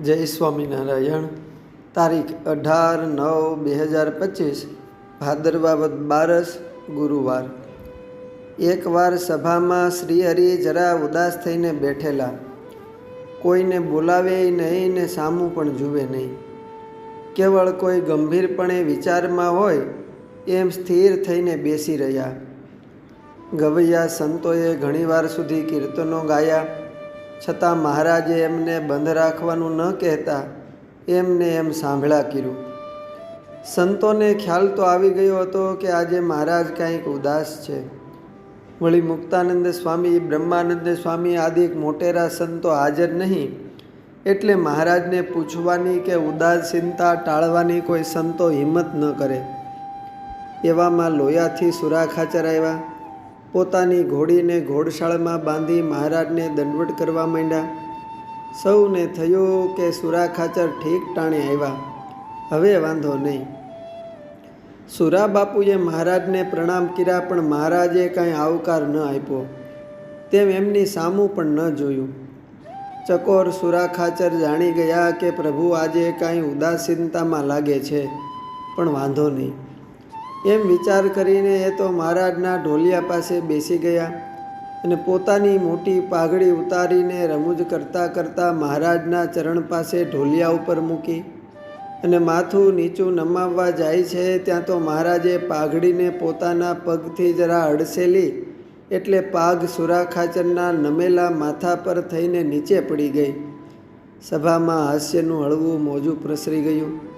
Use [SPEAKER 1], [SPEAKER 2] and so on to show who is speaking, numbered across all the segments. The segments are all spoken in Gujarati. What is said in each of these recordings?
[SPEAKER 1] જય સ્વામિનારાયણ તારીખ અઢાર નવ બે હજાર પચીસ ભાદરવા બારસ, ગુરુવાર. એકવાર સભામાં શ્રીહરિ જરા ઉદાસ થઈને બેઠેલા. કોઈને બોલાવે નહીં ને સામું પણ જુએ નહીં. કેવળ કોઈ ગંભીરપણે વિચારમાં હોય એમ સ્થિર થઈને બેસી રહ્યા. ગવૈયા સંતોએ ઘણીવાર સુધી કીર્તનો ગાયા. છતાં મહારાજે એમને બંધ રાખવાનું ન કહેતા એમને એમ સાંભળા કર્યું. સંતોને ખ્યાલ તો આવી ગયો હતો કે આજે મહારાજ કાંઈક ઉદાસ છે. વળી મુક્તાનંદ સ્વામી, બ્રહ્માનંદ સ્વામી આદિ મોટેરા સંતો હાજર નહીં. એટલે મહારાજને પૂછવાની કે ઉદાસીનતા ટાળવાની કોઈ સંતો હિંમત ન કરે. એવામાં લોયાથી સુરાખાચર આવ્યા. પોતાની ઘોડીને ઘોડશાળમાં બાંધી મહારાજને દંડવટ કરવા માંડ્યા. સૌને થયું કે સુરા ખાચર ઠીક ટાણે આવ્યા. હવે વાંધો નહીં. સુરા બાપુએ મહારાજને પ્રણામ કર્યા, પણ મહારાજે કાંઈ આવકાર ન આપ્યો. તેમ એમની સામું પણ ન જોયું. ચકોર સુરા ખાચર જાણી ગયા કે પ્રભુ આજે કાંઈ ઉદાસીનતામાં લાગે છે, પણ વાંધો નહીં. એમ વિચાર કરીને એ તો મહારાજના ઢોલિયા પાસે બેસી ગયા અને પોતાની મોટી પાઘડી ઉતારીને રમૂજ કરતાં કરતાં મહારાજના ચરણ પાસે ઢોલિયા ઉપર મૂકી અને માથું નીચું નમાવવા જાય છે ત્યાં તો મહારાજે પાઘડીને પોતાના પગથી જરા અડસેલી એટલે પાઘ સુરાખાચરના નમેલા માથા પર થઈને નીચે પડી ગઈ. સભામાં હાસ્યનું હળવું મોજું પ્રસરી ગયું.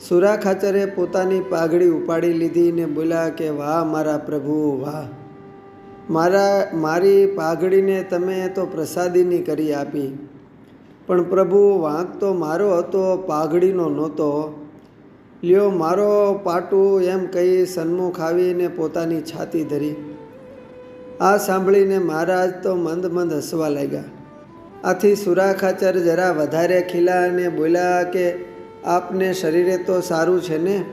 [SPEAKER 1] સુરા ખાચરે પોતાની પાઘડી ઉપાડી લીધી ને બોલ્યા કે, વાહ મારા પ્રભુ, વાહ. મારા, મારી પાઘડીને તમે તો પ્રસાદીની કરી આપી. પણ પ્રભુ, વાંક તો મારો હતો, પાઘડીનો નહોતો. લ્યો, મારો પાટું એમ કહી સન્મુખ આવીને પોતાની છાતી ધરી. આ સાંભળીને મહારાજ તો મંદ મંદ હસવા લાગ્યા. આથી સુરા ખાચર જરા વધારે ખીલા અને બોલ્યા કે આપને શરીરે તો સારું છે ને?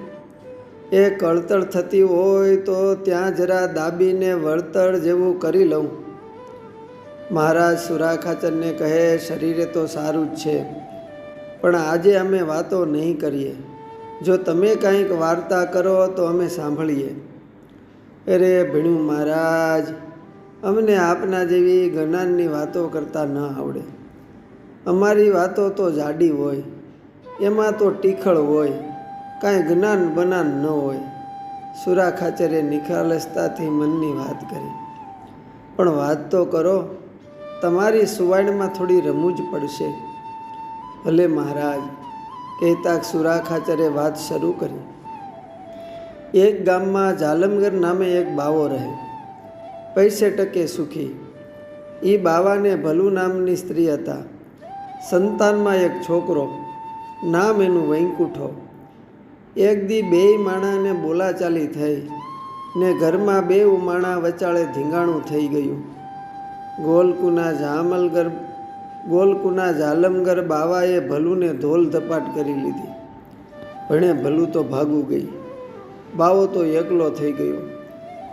[SPEAKER 1] એ કળતળ થતી હોય તો ત્યાં જરા દાબીને વળતળ જેવું કરી લઉં. મહારાજ સુરાખાચરને કહે, શરીરે તો સારું જ છે, પણ આજે અમે વાતો નહીં કરીએ. જો તમે કાંઈક વાર્તા કરો તો અમે સાંભળીએ. અરે ભીણું મહારાજ, અમને આપના જેવી જ્ઞાનની વાતો કરતા ન આવડે. અમારી વાતો તો જાડી હોય. એમાં તો ટીખળ હોય, કાંઈ જ્ઞાન બનાન ન હોય. સુરા ખાચરે નિખાલસતાથી મનની વાત કરી. પણ વાત તો કરો, તમારી સુવાણમાં થોડી રમૂજ પડશે. ભલે મહારાજ, કહેતા સુરા ખાચરે વાત શરૂ કરી. એક ગામમાં જાલમગર નામે એક બાવો રહે. પૈસે ટકે સુખી. એ બાવાને ભલુ નામની સ્ત્રી હતા. સંતાનમાં એક છોકરો. નામ એનું વૈંકુઠો. એક દી બેય માણાને બોલાચાલી થઈ ને ઘરમાં બે માણા વચાળે ધીંગાણું થઈ ગયું. ગોલકુના જામલગર, ગોલકુના જાલમગર બાવાએ ભલુને ધોલ ધપાટ કરી લીધી. ભણે ભલું તો ભાગું ગઈ. બાવો તો એકલો થઈ ગયો.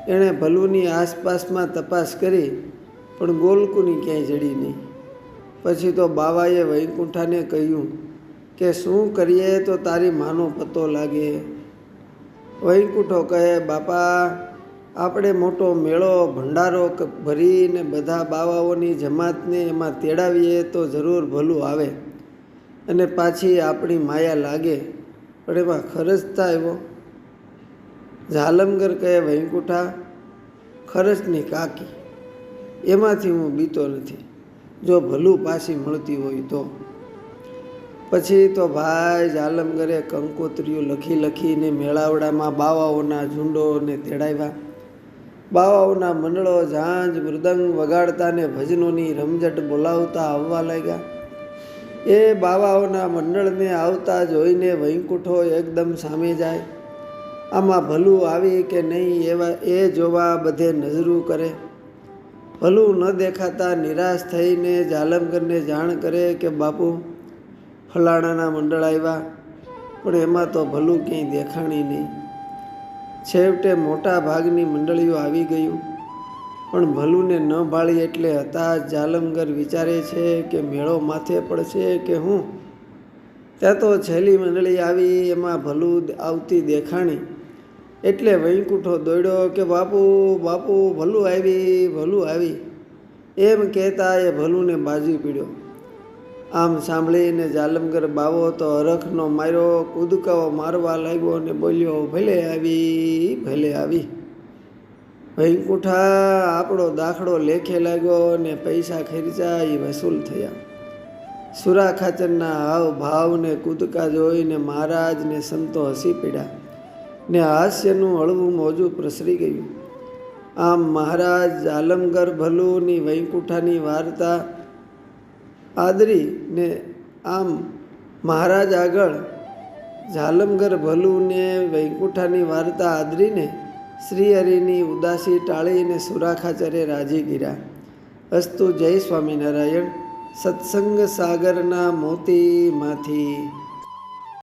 [SPEAKER 1] એણે ભલુની આસપાસમાં તપાસ કરી, પણ ગોલકુની ક્યાંય જડી નહીં. પછી તો બાવાએ વૈકુંઠાને કહ્યું કે શું કરીએ તો તારી માનો પતો લાગે. વૈકુંઠો કહે, બાપા, આપણે મોટો મેળો, ભંડારો ભરીને બધા બાવાઓની જમાતને એમાં તેડાવીએ તો જરૂર ભલું આવે. અને પાછી આપણી માયા લાગે. પણ એમાં ખર્ચ થાય એવો ઝાલમગર કહે, વૈકુંઠા, ખર્ચની કાકી, એમાંથી હું બીતો નથી. જો ભલું પાછી મળતી હોય તો. પછી તો ભાઈ જાલમગરે કંકોત્રીઓ લખી લખીને મેળાવડામાં બાવાઓના ઝુંડોને તેડાવ્યા. બાવાઓના મંડળો ઝાંઝ મૃદંગ વગાડતા ને ભજનોની રમઝટ બોલાવતા આવવા લાગ્યા. એ બાવાઓના મંડળને આવતા જોઈને વૈકુંઠો એકદમ સામે જાય. આમાં ભલું આવી કે નહીં એવા એ જોવા બધે નજરું કરે. ભલું ન દેખાતા નિરાશ થઈને જાલમગરને જાણ કરે કે બાપુ ફલાણાના મંડળ આવ્યા, પણ એમાં તો ભલું ક્યાંય દેખાણી નહીં. છેવટે મોટા ભાગની મંડળીઓ આવી ગયું, પણ ભલુને ન ભાળી એટલે હતા જાલમગર વિચારે છે કે મેળો માથે પડશે કે હું? ત્યાં તો છેલ્લી મંડળી આવી, એમાં ભલું આવતી દેખાણી. એટલે વૈકુંઠો દોડ્યો કે, બાપુ બાપુ, ભલું આવી ભલું આવી. એમ કહેતા એ ભલુંને બાજી પીડ્યો. આમ સાંભળીને જાલમગર બાવો તો હરખનો માર્યો, કૂદકાઓ મારવા લાગ્યો અને બોલ્યો, ભલે આવી ભલે આવી. વૈકુંઠા આપણો દાખલો લેખે લાગ્યો અને પૈસા ખર્ચા એ વસૂલ થયા. સુરા ખાચરના હાવ ભાવને કૂદકા જોઈને મહારાજને સંતો હસી પીડ્યા ને હાસ્યનું હળવું મોજું પ્રસરી ગયું. આમ મહારાજ આલમગર ભલુની વૈકુંઠાની વાર્તા આદરી ને આમ મહારાજ આગળ જાલમગર ભલુને વૈકુંઠાની વાર્તા આદરીને શ્રીહરિની ઉદાસી ટાળીને સુરાખાચરે રાજી ગીરા અસ્તુ જય સ્વામિનારાયણ. સત્સંગ સાગરના મોતીમાંથી